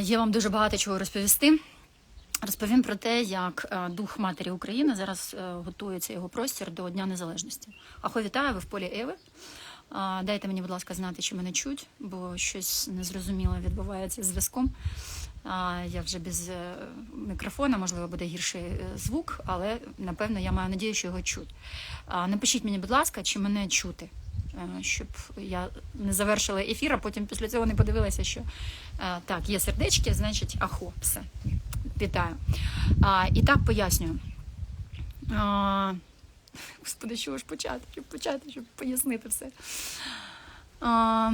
Є вам дуже багато чого розповісти. Розповім про те, як е, дух матері України зараз е, готується його простір до Дня Незалежності. Ахо, вітаю, ви в полі Еви. Дайте мені, будь ласка, знати, чи мене чуть, бо щось незрозуміле відбувається з зв'язком. Я вже без е, мікрофона, можливо, буде гірший звук, але напевно я маю надію, що його чуть. Напишіть мені, будь ласка, чи мене чути, щоб я не завершила ефір, а потім після цього не подивилася, що е, так, є сердечки, значить, ахо, все. Вітаю. А, І так пояснюю. А, Господи, що ж почати, щоб почати, щоб пояснити все. А,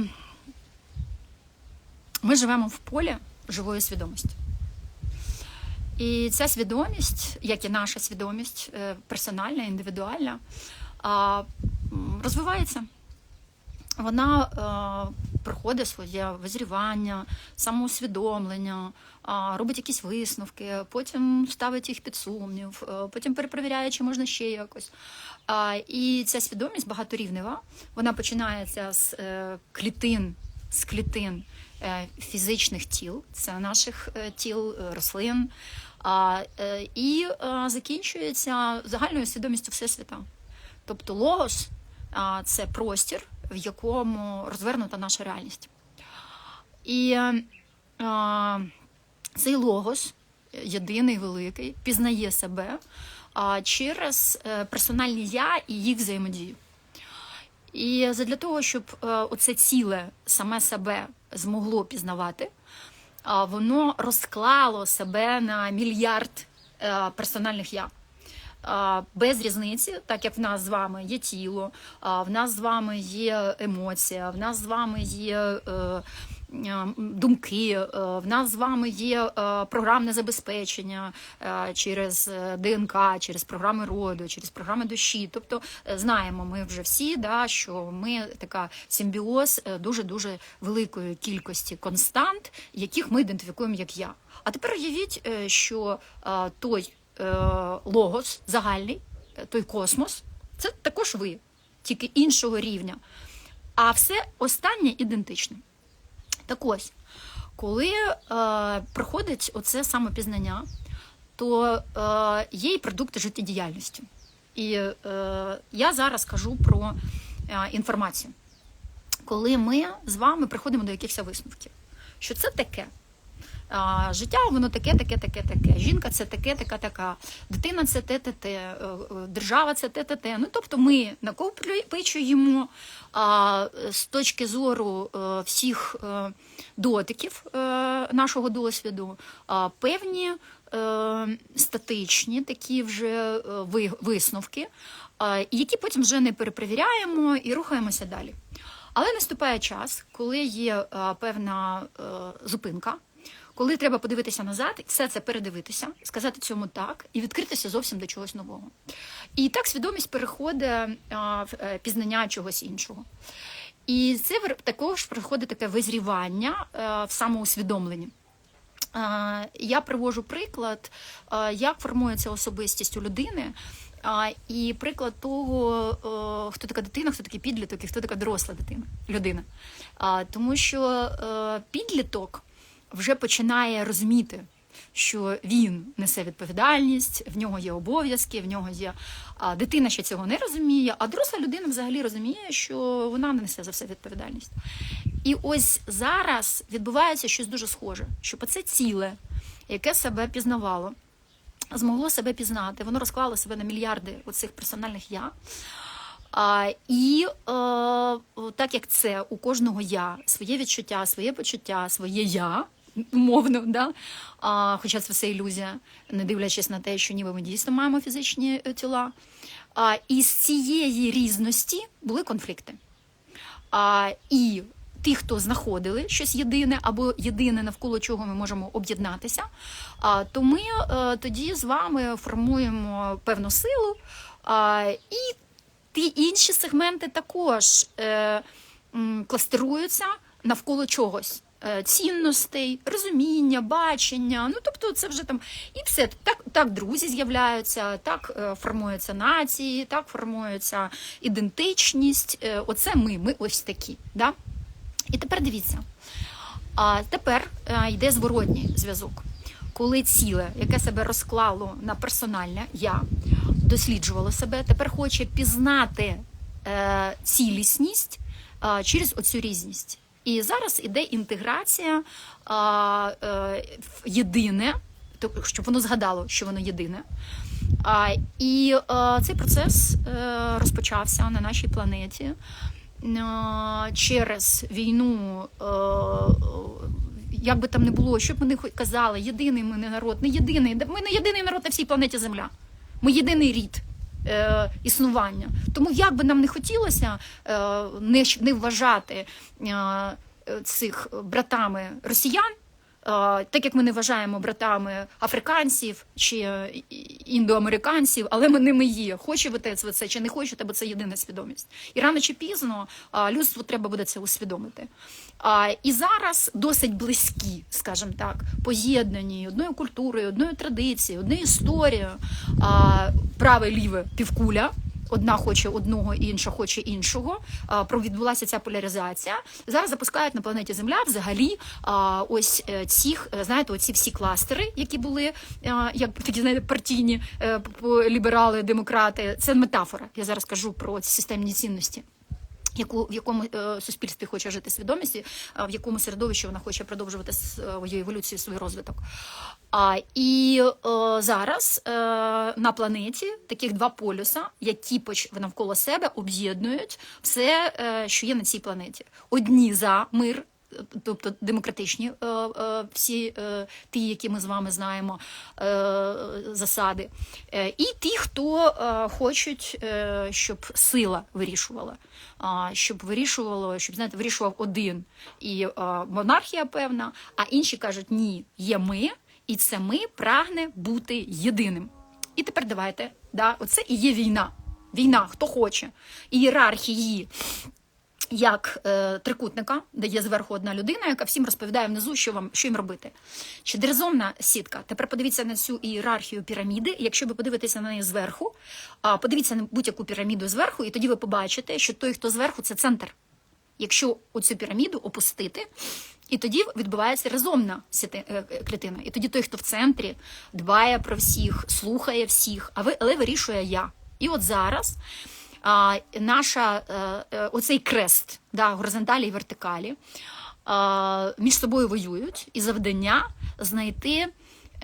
Ми живемо в полі живої свідомості. І ця свідомість, як і наша свідомість, е, персональна, індивідуальна, розвивається. Вона е, проходить своє визрівання, самоусвідомлення, а, робить якісь висновки, потім ставить їх під сумнів, е, потім перепровіряє, чи можна ще якось. А, і ця свідомість багаторівнева. Вона починається з е, клітин, з клітин е, фізичних тіл, це наших е, тіл, е, рослин, е, і е, закінчується загальною свідомістю Всесвіта. Тобто логос це простір, в якому розвернута наша реальність. І е, а, цей логос, єдиний великий, пізнає себе а, через е, персональні я і їх взаємодію. І для того, щоб е, оце ціле саме себе змогло пізнавати, воно розклало себе на мільярд е, персональних я. Без різниці, так як в нас з вами є тіло, в нас з вами є емоція, в нас з вами є е, думки, е, в нас з вами є е, програмне забезпечення через ДНК, через програми роду, через програми душі. Тобто знаємо ми вже всі, да, що ми така симбіоз дуже дуже великої кількості констант, яких ми ідентифікуємо як я. А тепер уявіть, що той логос загальний, е, той космос, це також ви, тільки іншого рівня. А все останнє ідентичне. Так ось, коли е, проходить оце самопізнання, то е, є і продукти життєдіяльності. І е, я зараз кажу про е, інформацію. Коли ми з вами приходимо до якихось висновків, що це таке. Життя воно таке, таке, таке, таке. Жінка це таке, така, така. Дитина це те, те, те, е, е, держава це те, те, те. Ну тобто ми накопичуємо а, з точки зору е, всіх дотиків нашого досвіду певні статичні такі вже ви- висновки, які потім вже не перепровіряємо і рухаємося далі. Але наступає час, коли є певна зупинка, коли треба подивитися назад, все це передивитися, сказати цьому так і відкритися зовсім до чогось нового. І так свідомість переходить в е, пізнання чогось іншого. І це також проходить таке визрівання е, в самоусвідомленні. Я привожу приклад, як формується особистість у людини. І приклад того, хто така дитина, хто такий підліток і хто така доросла дитина, людина. Тому що е, підліток вже починає розуміти, що він несе відповідальність, в нього є обов'язки, в нього є а дитина ще цього не розуміє, а доросла людина взагалі розуміє, що вона не несе за все відповідальність. І ось зараз відбувається щось дуже схоже, що це ціле, яке себе пізнавало, змогло себе пізнати, воно розклало себе на мільярди оцих персональних я. А, і е, так як це у кожного я, своє відчуття, своє почуття, своє я, умовно, да? а, хоча це все ілюзія, не дивлячись на те, що ніби ми дійсно маємо фізичні е, тіла. А, і з цієї різності були конфлікти. А, і ті, хто знаходили щось єдине або єдине, навколо чого ми можемо об'єднатися, а, то ми е, тоді з вами формуємо певну силу. А, і ті інші сегменти також е, м, кластеруються навколо чогось. Е, Цінностей, розуміння, бачення. Ну тобто, це вже там і все так, так друзі з'являються, так е, формуються нації, так формується ідентичність. Е, Оце ми, ми ось такі. Да? І тепер дивіться. А тепер йде зворотній зв'язок. Коли ціле, яке себе розклало на персональне, я досліджувало себе, тепер хоче пізнати цілісність через оцю різність. І зараз іде інтеграція е, е, в єдине, щоб воно згадало, що воно єдине. А, і е, цей процес е, розпочався на нашій планеті е, через війну. Е, як би там не було, що вони хоч казали, єдиний ми не народ, не єдиний. Ми не єдиний народ на всій планеті Земля. Ми єдиний рід е, існування. Тому як би нам не хотілося е, не, не вважати е, цих братами росіян. Так як ми не вважаємо братами африканців чи е, індоамериканців, але ми ними є. Хоче ви це чи не хочете, бо це єдина свідомість. І рано чи пізно людству треба буде це усвідомити. І зараз досить близькі, скажімо так, поєднані одною культурою, одною традицією, одною історією, праве ліве півкуля. Одна хоче одного, інша хоче іншого. Про відбулася ця поляризація. Зараз запускають на планеті Земля взагалі ось е, цих, е, знаєте, оці всі кластери, які були як такі знаєте, партійні е, ліберали, демократи. Це метафора. Я зараз кажу про ці системні цінності. Яку в якому е, суспільстві хоче жити свідомість, а в якому середовищі вона хоче продовжувати свою еволюцію, свій розвиток. А і е, зараз е, на планеті таких два полюса, які поч навколо себе об'єднують все, е, що є на цій планеті. Одні за мир. Тобто демократичні е, е, всі е, ті, які ми з вами знаємо, засади, і ті, хто хочуть, щоб сила вирішувала, щоб вирішувало, щоб знаєте, вирішував один і монархія певна, а інші кажуть, ні, є ми, і це ми прагне бути єдиним. І тепер давайте, да, оце і є війна. Війна, хто хоче, ієрархії як е, трикутника, де є зверху одна людина, яка всім розповідає внизу, що вам що їм робити. Чотиризомна сітка. Тепер подивіться на цю ієрархію піраміди. Якщо ви подивитеся на неї зверху, подивіться на будь-яку піраміду зверху, і тоді ви побачите, що той, хто зверху, це центр. Якщо оцю піраміду опустити, і тоді відбувається резомна е, е, клітина. І тоді той, хто в центрі, дбає про всіх, слухає всіх, а ви але вирішує я. І от зараз наша е, е, оцей крест, да, горизонталі і вертикалі, а, між собою воюють, і завдання знайти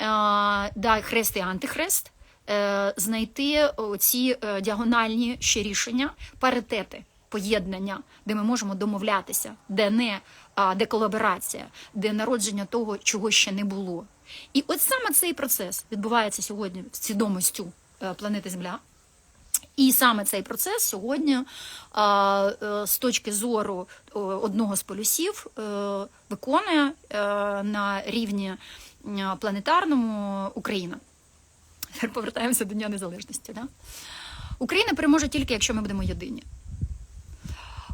а, да, хрест і антихрест, е, знайти ці діагональні ще рішення, паритети, поєднання, де ми можемо домовлятися, де не а, де колаборація, де народження того, чого ще не було. І от саме цей процес відбувається сьогодні з свідомістю е, планети Земля. І саме цей процес сьогодні е, з точки зору одного з полюсів е, виконує е, на рівні е, планетарному Україна. Тепер повертаємося до Дня Незалежності. Да? Україна переможе тільки, якщо ми будемо єдині.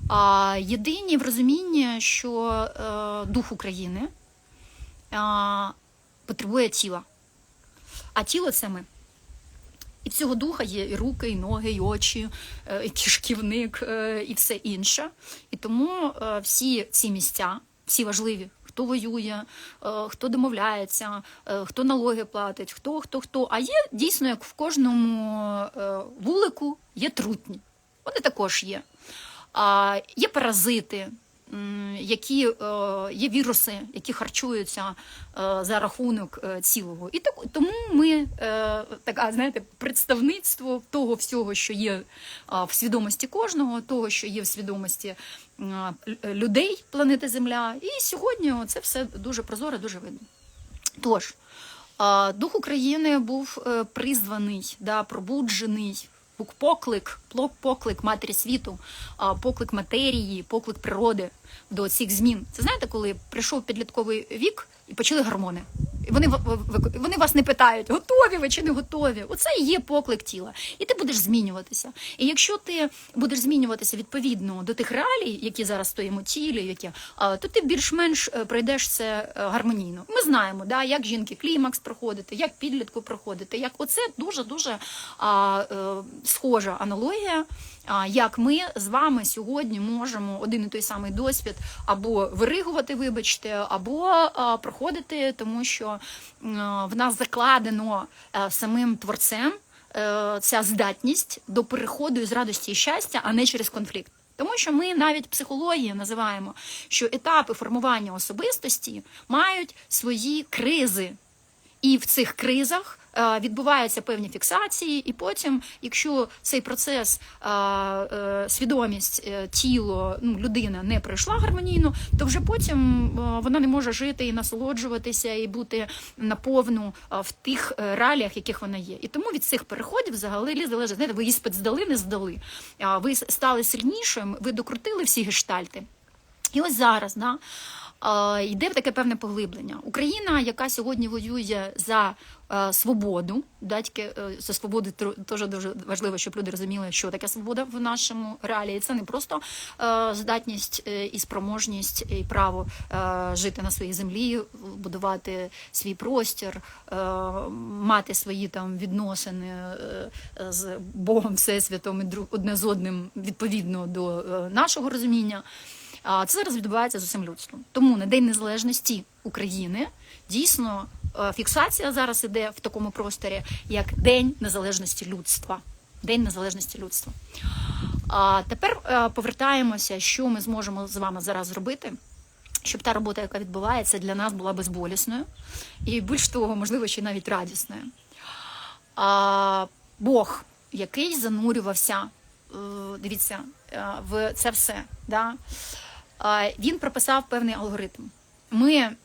А єдині в розумінні, що е, дух України е, потребує тіла. А тіло це ми. І в цього духа є і руки, і ноги, і очі, е, і кишківник, е, і все інше. І тому е, всі ці місця, всі важливі, хто воює, хто домовляється, хто налоги платить, хто, хто, хто. А є дійсно, як в кожному вулику, є трутні. Вони також є. Є паразити, які е, є віруси, які харчуються е, за рахунок е, цілого. І так тому ми така, знаєте, представництво того всього, що є в свідомості кожного, того, що є в свідомості людей планети Земля. І сьогодні це все дуже прозоро, дуже видно. Тож, дух України був призваний, да, пробуджений. Поклик, поклик матері світу, поклик матерії, поклик природи до цих змін. Це знаєте, коли прийшов підлітковий вік і почали гормони Вони, вони вас не питають, готові ви чи не готові. Оце і є поклик тіла. І ти будеш змінюватися. І якщо ти будеш змінюватися відповідно до тих реалій, які зараз в твоєму тілі, які, то ти більш-менш е, пройдеш це е, гармонійно. Ми знаємо, да, як жінки клімакс проходити, як підлітку проходити. Як оце дуже дуже а, е, схожа аналогія. А, Як ми з вами сьогодні можемо один і той самий досвід або виригувати, вибачте, або а, проходити, тому що в нас закладено е, самим творцем е, ця здатність до переходу із радості і щастя, а не через конфлікт. Тому що ми навіть психології називаємо, що етапи формування особистості мають свої кризи. І в цих кризах е, відбуваються певні фіксації, і потім, якщо цей процес, е, е, свідомість, тіло, ну, людина не пройшла гармонійно, то вже потім вона не може жити і насолоджуватися, і бути наповну в тих реаліях, яких вона є. І тому від цих переходів взагалі залежить, знаєте, ви іспит здали, не здали. Ви стали сильнішим, ви докрутили всі гештальти. І ось зараз да, йде таке певне поглиблення. Україна, яка сьогодні воює за е, свободу, да, тільки е, за свободу теж дуже важливо, щоб люди розуміли, що таке свобода в нашому реалії. Це не просто е, здатність е, і спроможність і право е, жити на своїй землі, будувати свій простір, е, мати свої там відносини е, з Богом, Всесвітом і одне з одним відповідно до е, нашого розуміння. Це зараз відбувається з усім людством. Тому на День Незалежності України дійсно е, фіксація зараз іде в такому просторі, як День Незалежності людства. День Незалежності людства. А тепер е, повертаємося, що ми зможемо з вами зараз зробити. Щоб та робота, яка відбувається, для нас була безболісною і більш того, можливо, ще навіть радісною. А, Бог, який занурювався, е, дивіться, в це все, да? Він прописав певний алгоритм. Ми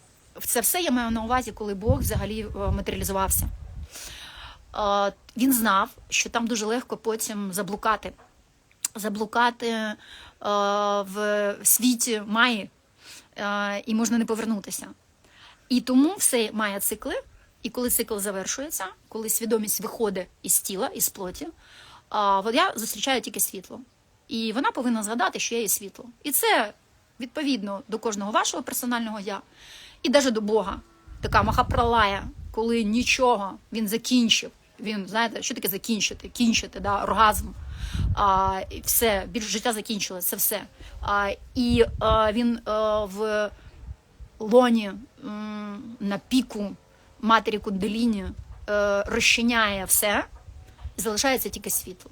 це все я маю на увазі, коли Бог взагалі е, матеріалізувався. Він знав, що там дуже легко потім заблукати. Заблукати е, в світі має, е, і можна не повернутися. І тому все має цикли. І коли цикл завершується, коли свідомість виходить із тіла, із плоті, я зустрічаю тільки світло. І вона повинна згадати, що я є світло. І це відповідно до кожного вашого персонального я, і навіть до Бога. Така махапралая, коли нічого він закінчив. Він знаєте, що таке закінчити? Кінчити, да, оргазм. А, все, більше життя закінчилось, це все. А, і а, він а, в лоні на піку матері Кунделіні е, розчиняє все, і залишається тільки світло.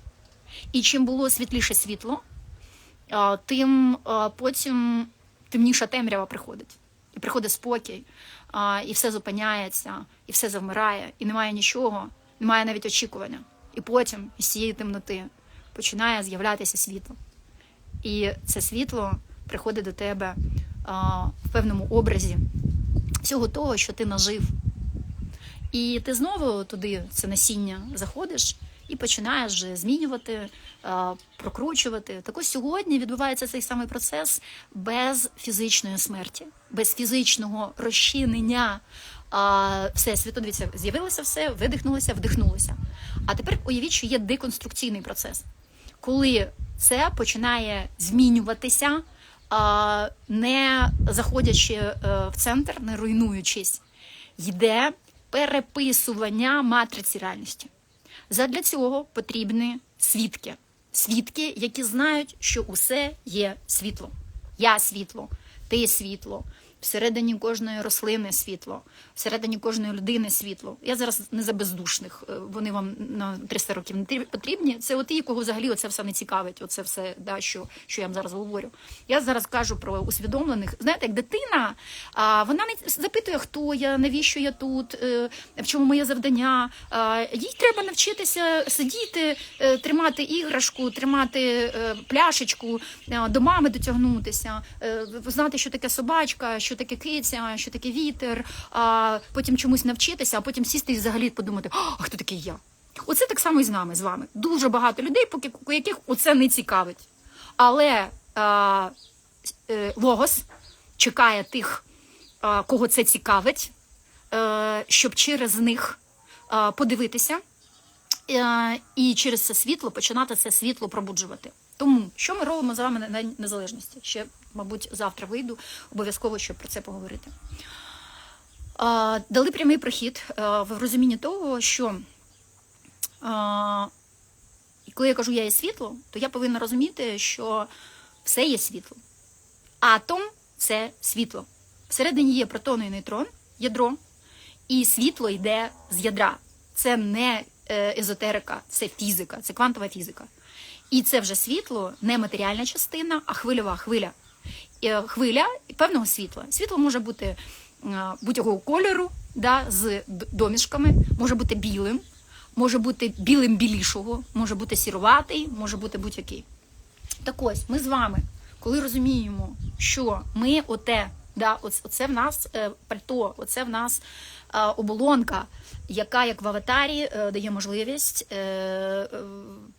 І чим було світліше світло, тим потім темніша темрява приходить. І приходить спокій, і все зупиняється, і все завмирає, і немає нічого, немає навіть очікування. І потім із цієї темноти починає з'являтися світло. І це світло приходить до тебе в певному образі всього того, що ти нажив. І ти знову туди це насіння заходиш і починаєш змінювати, прокручувати. Так ось сьогодні відбувається цей самий процес без фізичної смерті, без фізичного розчинення всесвіту. Дивіться, з'явилося все, видихнулося, вдихнулося. А тепер уявіть, що є деконструкційний процес, коли це починає змінюватися, не заходячи е, в центр, не руйнуючись, йде переписування матриці реальності. Задля цього потрібні свідки. Свідки, які знають, що усе є світло. Я світло, ти світло, всередині кожної рослини світло, всередині кожної людини світло. Я зараз не за бездушних, е, вони вам на 300 років не трі- потрібні. Це от ті, кого взагалі оце все не цікавить, оце все, да, що, що я вам зараз говорю. Я зараз кажу про усвідомлених. Знаєте, як дитина, вона не запитує, хто я, навіщо я тут, е, в чому моє завдання. Їй треба навчитися сидіти, е, тримати іграшку, тримати пляшечку, до мами дотягнутися, знати, що таке собачка, що таке киця, що таке вітер, а потім чомусь навчитися, а потім сісти і взагалі подумати, а хто такий я? Оце так само і з нами з вами. Дуже багато людей, поки яких оце не цікавить. Але а, е, логос чекає тих, а, кого це цікавить, е, щоб через них е, подивитися е, і через це світло починати це світло пробуджувати. Тому що ми робимо з вами на День Незалежності? Ще, мабуть, завтра вийду обов'язково, щоб про це поговорити. Е, Дали прямий прихід е, в розумінні того, що і коли я кажу я є світло, то я повинна розуміти, що все є світло. Атом це світло. Всередині є протон і нейтрон, ядро, і світло йде з ядра. Це не е, езотерика, це фізика, це квантова фізика. І це вже світло не матеріальна частина, а хвильова хвиля. Е, Хвиля певного світла. Світло може бути е, будь-якого кольору, да, з домішками, може бути білим, може бути білим білішого, може бути сіруватий, може бути будь-який. Так ось, ми з вами, коли розуміємо, що ми оте, да, оце, в нас е, пальто, оце в нас е, оболонка, яка, як в аватарі, е, дає можливість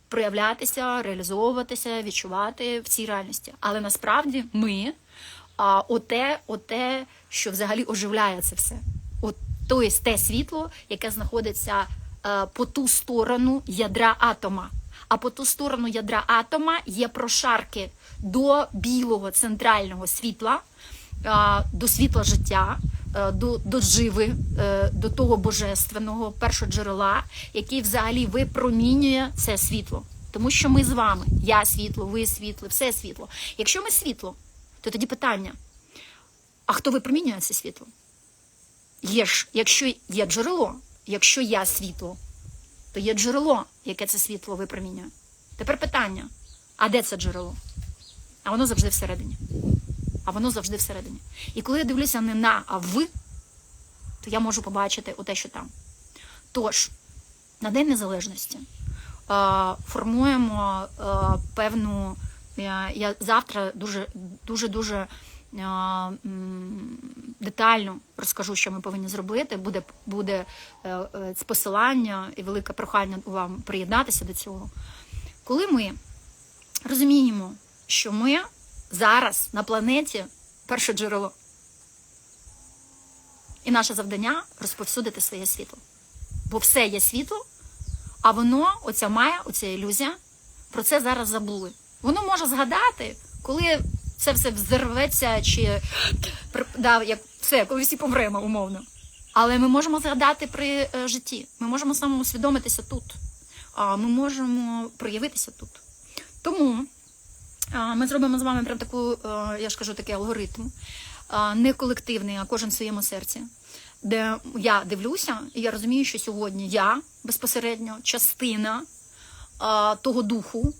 проявлятися, реалізовуватися, відчувати в цій реальності. Але насправді ми оте, оте, що взагалі оживляє це все. От, то є те світло, яке знаходиться по ту сторону ядра атома. А по ту сторону ядра атома є прошарки до білого центрального світла, до світла життя, е, до, до живи, е, до того божественного першого джерела, який взагалі випромінює це світло. Тому що ми з вами, я світло, ви світло, все світло. Якщо ми світло, то тоді питання: а хто випромінює це світло? Є ж, якщо є джерело, якщо я світло, то є джерело, яке це світло випромінює. Тепер питання: а де це джерело? А воно завжди всередині. А воно завжди всередині. І коли я дивлюся не на, а в, то я можу побачити оте, що там. Тож, на День Незалежності е, формуємо е, певну. Я, я завтра дуже дуже дуже е, детально розкажу, що ми повинні зробити. Буде буде е, е, посилання і велике прохання вам приєднатися до цього. Коли ми розуміємо, що ми зараз на планеті перше джерело, і наше завдання розповсюдити своє світло. Бо все є світло, а воно, оця має, оця ілюзія, про це зараз забули. Воно може згадати, коли це все взорветься, чи да, як все, коли всі помремо, умовно. Але ми можемо згадати при е, житті. Ми можемо самоусвідомитися тут. А ми можемо проявитися тут. Тому ми зробимо з вами прям таку, е, я ж кажу, такий алгоритм, не колективний, а кожен в своєму серці. Де я дивлюся, і я розумію, що сьогодні я безпосередньо частина того духу,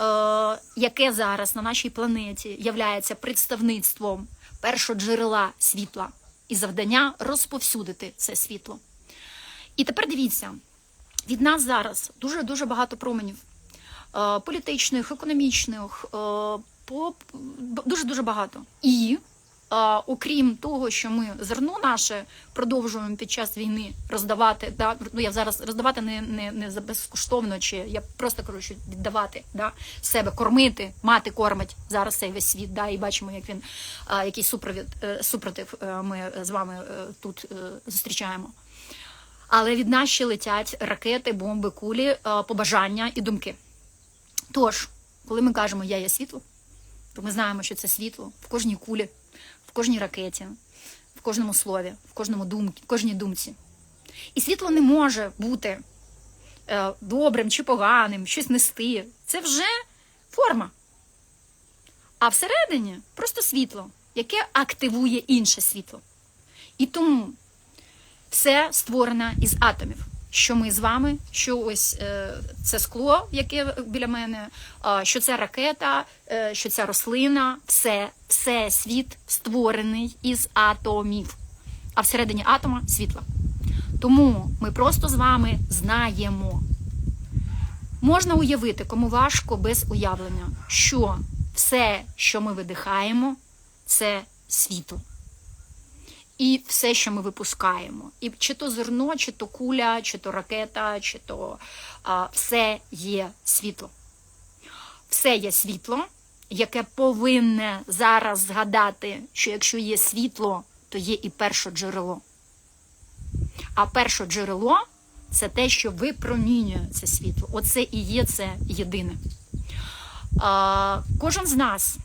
е, яке зараз на нашій планеті являється представництвом першого джерела світла і завдання розповсюдити це світло. І тепер дивіться, від нас зараз дуже дуже багато променів політичних, економічних, е, по дуже дуже багато. І е, окрім того, що ми зерно наше продовжуємо під час війни роздавати, да, ну я зараз роздавати не, не, не за безкоштовно, чи я просто кажу, що віддавати да, себе, кормити, мати кормить зараз цей весь світ. Да, і бачимо, як він е, який супровід е, супротив е, ми з вами е, тут е, зустрічаємо. Але від нас ще летять ракети, бомби, кулі, е, побажання і думки. Тож, коли ми кажемо Я є світло, то ми знаємо, що це світло в кожній кулі, в кожній ракеті, в кожному слові, в кожному думці, в кожній думці. І світло не може бути е, добрим чи поганим, щось нести. Це вже форма. А всередині просто світло, яке активує інше світло. І тому все створено із атомів. Що ми з вами, що ось е, це скло, яке біля мене, що це ракета, е, що ця рослина, все, все світ створений із атомів, а всередині атома світла. Тому ми просто з вами знаємо. Можна уявити, кому важко без уявлення, що все, що ми видихаємо, це світло. І все, що ми випускаємо, і чи то зерно, чи то куля, чи то ракета, чи то а, все є світло. Все є світло, яке повинне зараз згадати, що якщо є світло, то є і перше джерело. А перше джерело це те, що випромінює це світло. Оце і є це єдине. А, кожен з нас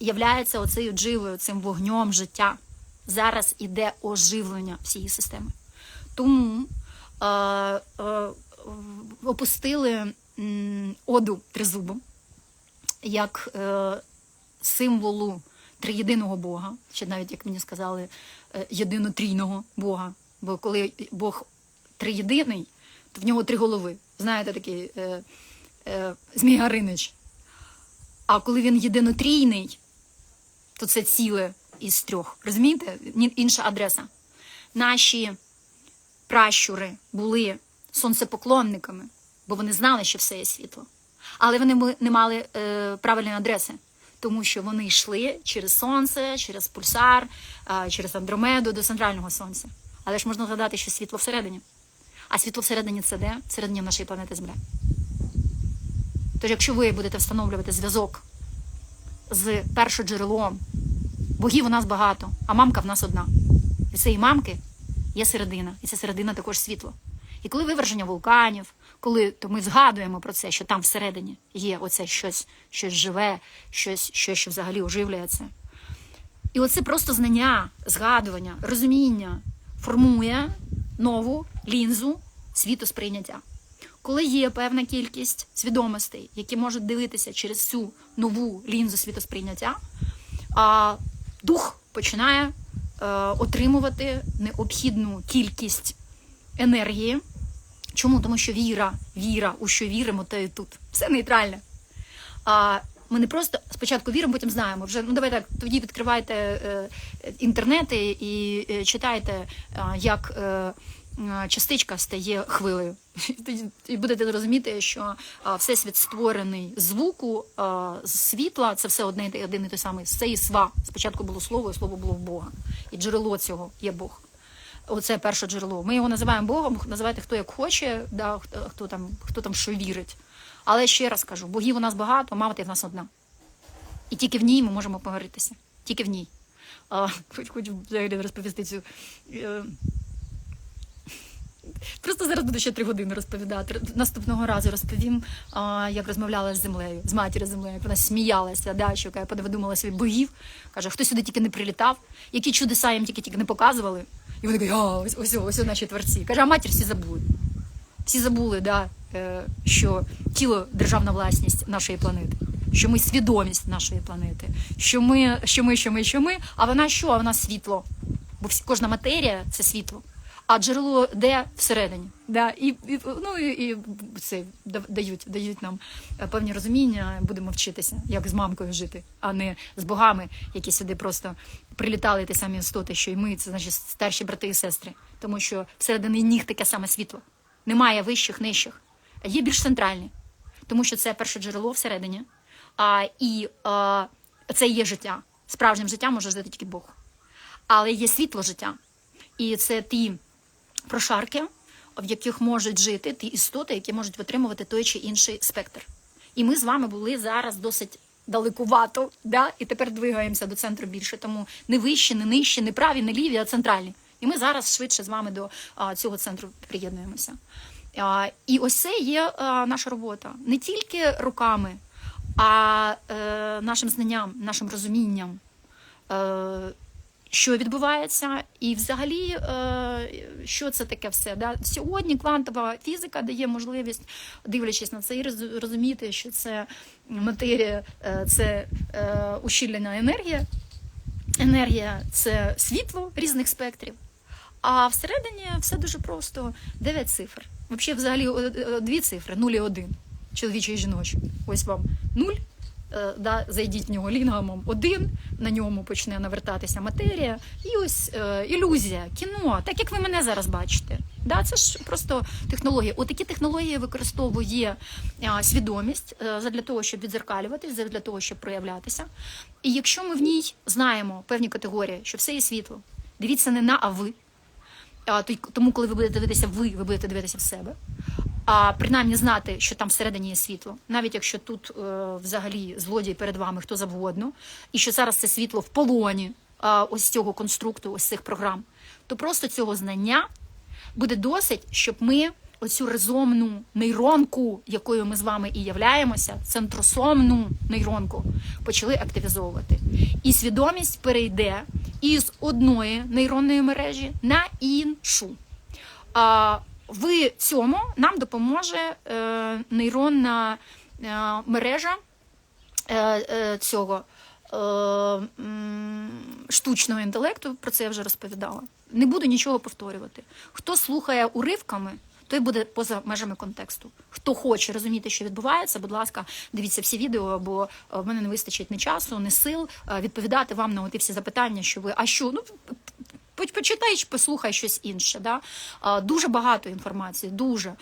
являється оцею дживою, цим вогнем життя. Зараз іде оживлення всієї системи. Тому е, е, опустили оду тризубу як е, символу триєдиного Бога, чи навіть, як мені сказали, е, єдинотрійного Бога. Бо коли Бог триєдиний, то в нього три голови. Знаєте, такий е, е, Змій Гаринич. А коли він єдинотрійний, то це ціле із трьох. Розумієте? Інша адреса. Наші пращури були сонцепоклонниками, бо вони знали, що все є світло. Але вони не мали е, правильної адреси, тому що вони йшли через сонце, через пульсар, е, через Андромеду до центрального сонця. Але ж можна згадати, що світло всередині. А світло всередині це де? Всередині нашої планети Земля. Тож, якщо ви будете встановлювати зв'язок з першоджерелом, богів у нас багато, а мамка в нас одна. І цієї мамки є середина, і ця середина також світло. І коли виверження вулканів, коли то ми згадуємо про це, що там всередині є оце щось, щось живе, щось, щось, що взагалі оживлюється. І оце просто знання, згадування, розуміння формує нову лінзу світосприйняття. Коли є певна кількість свідомостей, які можуть дивитися через цю нову лінзу світосприйняття, дух починає е, отримувати необхідну кількість енергії. Чому? Тому що віра, віра, у що віримо, те і тут. Все нейтральне. А ми не просто спочатку віримо, потім знаємо. Вже ну давай так, тоді відкривайте е, е, інтернети і е, читайте, е, як е, частичка стає хвилею. І будете розуміти, що е, всесвіт створений звуку, е, світла, це все одне один і той самий. Це і сва. Спочатку було слово, і слово було в Бога. І джерело цього є Бог. Оце перше джерело. Ми його називаємо Богом, називайте хто як хоче, да, хто, хто там, хто там що вірить. Але ще раз кажу, богів у нас багато, мати в нас одна. І тільки в ній ми можемо помиритися. Тільки в ній. А, хоч хочу взагалі розповісти цю. Просто зараз буду ще три години розповідати. Наступного разу розповім, а, як розмовляла з землею, з матір'ю землею, вона сміялася, да, що я подумала собі богів. Каже, хто сюди тільки не прилітав, які чудеса їм тільки тільки не показували. І вони кажуть, а ось ось ось наші творці. Каже, а матір всі забули. Всі забули, да, е, що тіло державна власність нашої планети, що ми свідомість нашої планети, що ми, що ми, що ми, що ми, а вона що? А вона світло. Бо всі, кожна матерія це світло. А джерело де всередині. Да? І, і, ну, і, і це дають, дають нам е, певні розуміння, будемо вчитися, як з мамкою жити, а не з богами, які сюди просто прилітали ті самі істоти, що й ми, це наші старші брати і сестри. Тому що всередині них таке саме світло. Немає вищих, нижчих. Є більш центральні, тому що це перше джерело всередині. А, і а, це є життя. Справжнім життям може жити тільки Бог. Але є світло життя. І це ті прошарки, в яких можуть жити ті істоти, які можуть витримувати той чи інший спектр. І ми з вами були зараз досить далекувато, да? і тепер двигаємося до центру більше. Тому не вищі, не нижчі, не праві, не ліві, а центральні. І ми зараз швидше з вами до а, цього центру приєднуємося. А, і ось це є а, наша робота не тільки руками, а е, нашим знанням, нашим розумінням. Е, що відбувається, і взагалі, е, що це таке все. Сьогодні квантова фізика дає можливість, дивлячись на це, і розуміти, що це матерія, е, це е, ущільнена енергія, енергія це світло різних спектрів. А всередині все дуже просто: 9 цифр. Взагалі, взагалі дві цифри 0 і 1. Чоловічі і жіночі. Ось вам 0, е, да, зайдіть в нього лінгамом один, на ньому почне навертатися матерія, і ось е, ілюзія, кіно, так як ви мене зараз бачите. Да, це ж просто технології. Отакі технології використовує е, свідомість е, для того, щоб відзеркалюватись, для того, щоб проявлятися. І якщо ми в ній знаємо певні категорії, що все є світло, дивіться не на а ви. Й- тому, коли ви будете дивитися ви, ви будете дивитися в себе. А принаймні знати, що там всередині є світло, навіть якщо тут е, взагалі злодій перед вами хто завгодно, і що зараз це світло в полоні а, ось цього конструкту, ось цих програм, то просто цього знання буде досить, щоб ми оцю резомну нейронку, якою ми з вами і являємося, центросомну нейронку, почали активізовувати. І свідомість перейде із одної нейронної мережі на іншу. В цьому нам допоможе е, нейронна е, мережа е, цього штучного інтелекту. Про це я вже розповідала. Не буду нічого повторювати. Хто слухає уривками, той буде поза межами контексту. Хто хоче розуміти, що відбувається, будь ласка, дивіться всі відео, бо в мене не вистачить ні часу, ні сил відповідати вам на ті всі запитання, що ви, а що? Ну, по- почитай, чи послухай щось інше. Да? Дуже багато інформації, дуже.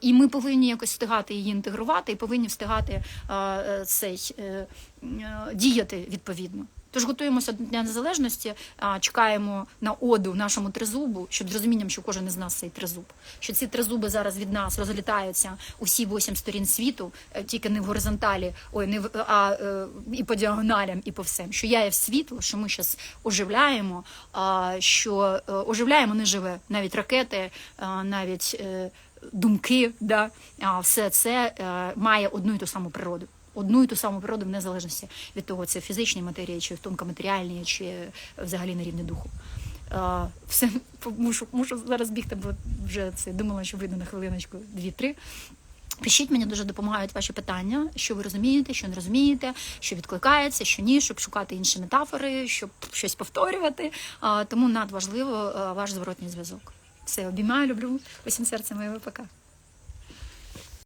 І ми повинні якось встигати її інтегрувати і повинні встигати е, цей, е, е, діяти відповідно. Тож готуємося до Дня Незалежності, чекаємо на оду нашому тризубу, щоб з розумінням, що кожен із нас цей тризуб. Що ці тризуби зараз від нас розлітаються усі вісім сторін світу, е, тільки не в горизонталі, ой, не в а е, і по діагоналям, і по всім. Що я є в світло, що ми зараз оживляємо, що е, оживляємо не живе, навіть ракети, навіть думки, да, все це має одну і ту саму природу. Одну і ту саму природу в незалежності від того, це фізичні матерії, чи тонкоматеріальні, чи е, взагалі на рівні духу. Все мушу, мушу зараз бігти, бо вже це думала, що вийду на хвилиночку дві-три. Пишіть мені дуже допомагають ваші питання, що ви розумієте, що не розумієте, що відкликається, що ні, щоб шукати інші метафори, щоб щось повторювати. Тому надважливо е, ваш зворотній зв'язок. Все, обіймаю, люблю усім серцем моєго пока.